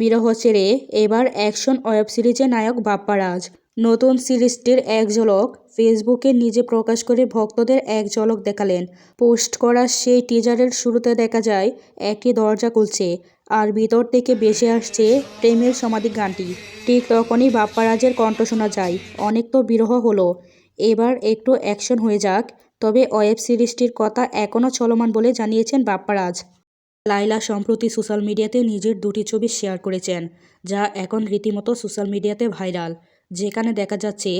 বিরহ ছেড়ে এবার অ্যাকশন ওয়েব সিরিজে নায়ক বাপ্পারাজ। নতুন সিরিজটির এক ঝলক ফেসবুকে নিজে প্রকাশ করে ভক্তদের এক ঝলক দেখালেন। পোস্ট করা সেই টিজারের শুরুতে দেখা যায়, একটি দরজা খুলছে আর ভিতর থেকে বেশে আসছে প্রেমের সমাধি গানটি। ঠিক তখনই বাপ্পারাজের কণ্ঠ শোনা যায়, অনেক তো বিরহ হলো। এবার একটু অ্যাকশন হয়ে যাক। তবে ওয়েব সিরিজটির কথা এখনও চলমান বলে জানিয়েছেন বাপ্পারাজ। লাইলা সম্প্রতি সোশ্যাল মিডিয়াতে নিজের দুটি ছবি শেয়ার করেছেন, যা এখন রীতিমতো সোশ্যাল মিডিয়াতে ভাইরাল। যেখানে দেখা যাচ্ছে,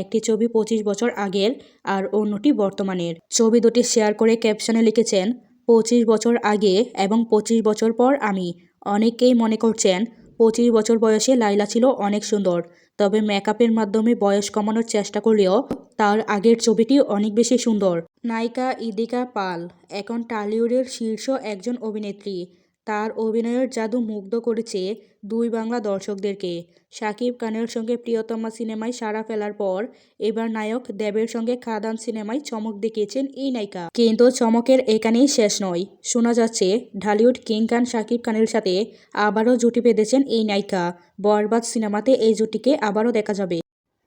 একটি ছবি পঁচিশ বছর আগের আর অন্যটি বর্তমানের। ছবি দুটি শেয়ার করে ক্যাপশনে লিখেছেন, পঁচিশ বছর আগে এবং পঁচিশ বছর পর আমি। অনেকেই মনে করছেন পঁচিশ বছর বয়সে লাইলা ছিল অনেক সুন্দর। তবে মেকআপের মাধ্যমে বয়স কমানোর চেষ্টা করলেও তার আগের ছবিটি অনেক বেশি সুন্দর। নায়িকা ইদিকা পাল, এখন টালিউডের শীর্ষ একজন অভিনেত্রী। তার অভিনয়ের জাদু মুগ্ধ করেছে দুই বাংলা দর্শকদেরকে। শাকিব খানের সঙ্গে প্রিয়তমা সিনেমায় সাড়া ফেলার পর এবার নায়ক দেবের সঙ্গে খাদান সিনেমায় চমক দেখিয়েছেন এই নায়িকা। কিন্তু চমকের এখানেই শেষ নয়। শোনা যাচ্ছে, ঢালিউড কিং খান শাকিব খানের সাথে আবারও জুটি বেঁধেছেন এই নায়িকা। বরবাদ সিনেমাতে এই জুটিকে আবারও দেখা যাবে।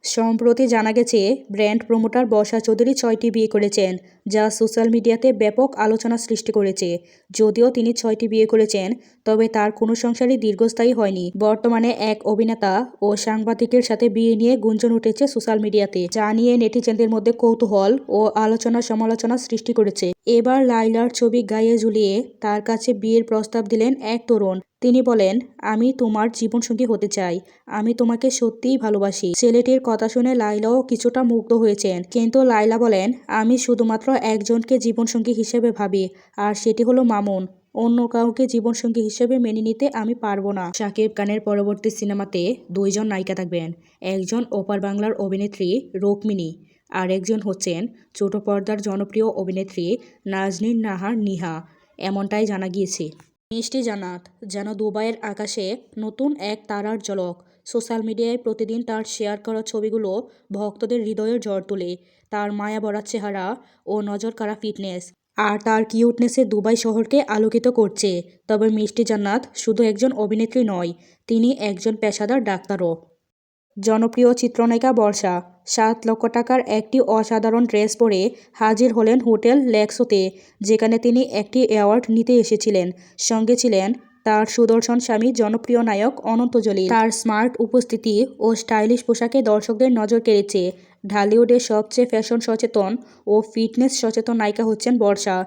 সম্প্রতি জানা গেছে, ব্র্যান্ড প্রমোটার বর্ষা চৌধুরী ছয়টি বিয়ে করেছেন। যা সোশ্যাল মিডিয়াতে ব্যাপক আলোচনা সৃষ্টি করেছে। যদিও তিনি ছয়টি বিয়ে করেছেন, তবে তার কোনো সংসারই দীর্ঘস্থায়ী হয়নি। বর্তমানে এক অভিনেতা ও সাংবাদিকের সাথে বিয়ে নিয়ে গুঞ্জন উঠেছে সোশ্যাল মিডিয়াতে, যা নিয়ে নেটিজেনদের মধ্যে কৌতূহল ও আলোচনা সমালোচনা সৃষ্টি করেছে। এবার লাইলার ছবি গায়ে ঝুলিয়ে তার কাছে বিয়ের প্রস্তাব দিলেন এক তরুণ। তিনি বলেন, আমি তোমার জীবনসঙ্গী হতে চাই। আমি তোমাকে সত্যিই ভালোবাসি। ছেলেটির কথা শুনে লাইলাও কিছুটা মুগ্ধ হয়েছেন। কিন্তু লাইলা বলেন, আমি শুধুমাত্র একজনকে জীবনসঙ্গী হিসেবে ভাবি, আর সেটি হলো মামুন। অন্য কাউকে জীবনসঙ্গী হিসেবে মেনে নিতে আমি পারব না। শাকিব খানের পরবর্তী সিনেমাতে দুইজন নায়িকা থাকবেন, একজন ওপার বাংলার অভিনেত্রী রোকমিনী আর একজন হচ্ছেন ছোট পর্দার জনপ্রিয় অভিনেত্রী নাজনীন নাহার নিহা। এমনটাই জানা গিয়েছে। মিষ্টি জানাত যেন দুবাইয়ের আকাশে নতুন এক তারার ঝলক। সোশ্যাল মিডিয়ায় প্রতিদিন তার শেয়ার করা ছবিগুলো ভক্তদের হৃদয়ের জ্বর তোলে। তার মায়া ভরা চেহারা ও নজর কাড়া ফিটনেস। আর তার কিউটনেসে দুবাই শহরকে আলোকিত করছে। তবে মিষ্টি জান্নাত শুধু একজন অভিনেত্রী নয়, তিনি একজন পেশাদার ডাক্তারও। জনপ্রিয় চিত্রনায়িকা বর্ষা, সাত লক্ষ টাকার একটি অসাধারণ ড্রেস পরে হাজির হলেন হোটেল লেক্সোতে, যেখানে তিনি একটি অ্যাওয়ার্ড নিতে এসেছিলেন। সঙ্গে ছিলেন তার সুদর্শন স্বামী জনপ্রিয় নায়ক অনন্ত জলিল। তার স্মার্ট উপস্থিতি ও স্টাইলিশ পোশাকে দর্শকদের নজর কেড়েছে। ঢালিউডের সবচেয়ে ফ্যাশন সচেতন ও ফিটনেস সচেতন নায়িকা হচ্ছেন বর্ষা।